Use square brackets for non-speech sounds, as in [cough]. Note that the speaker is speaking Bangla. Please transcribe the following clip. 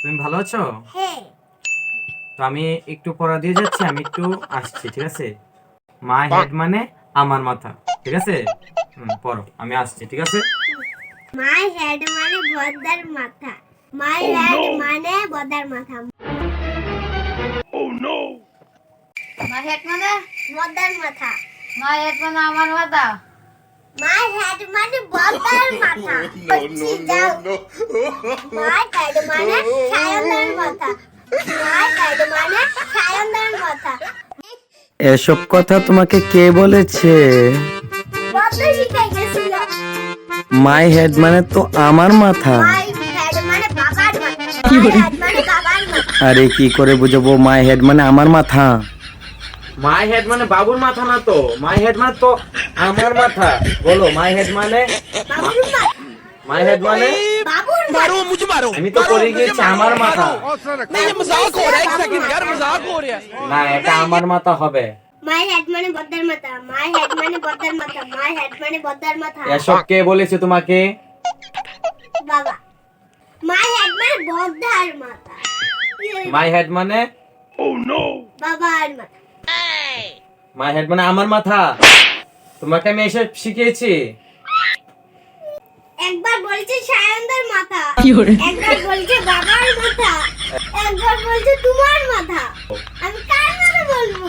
তুমি ভালো আছো? হ্যাঁ। তো আমি একটু পড়া দিয়ে যাচ্ছি আমি একটু আসছি ঠিক আছে? মাই হেড মানে আমার মাথা ঠিক আছে? হুম পড়ো আমি আসছি ঠিক আছে? মাই হেড মানে বদার মাথা। মাই হেড মানে বদার মাথা। ও নো মাই হেড মানে? বদার মাথা। মাই হেড মানে আমার মাথা? মানে মাথা। [laughs] মানে সায়নদার মাথা। মানে সায়নদার মাথা। এসব কথা তোমাকে কে বলেছে? বদ্দ শিখাই গেছিল মাই হেড মানে তো আমার মাথা। মানে বাবার মাথা। মানে বাবার মাথা। আরে কি করে বুঝব? মাই হেড মানে আমার মাথা। মাই হেড মানে বাবুর মাথা না তো? মাই হেড মানে তো আমার মাথা। বলো মাই হেড মানে? মাই হেড মানে? আমার মাথা। হবে। এসব কে বলেছে তোমাকে? মাই হেড মানে ও মাথা। মাই হেড মানে আমার মাথা। তোমাকে আমি এসব শিখিয়েছি। একবার বলছে সায়নদার মাথা একবার বলছে বাবার মাথা একবার বলছে তোমার মাথা। আমি কার মাথা বলব।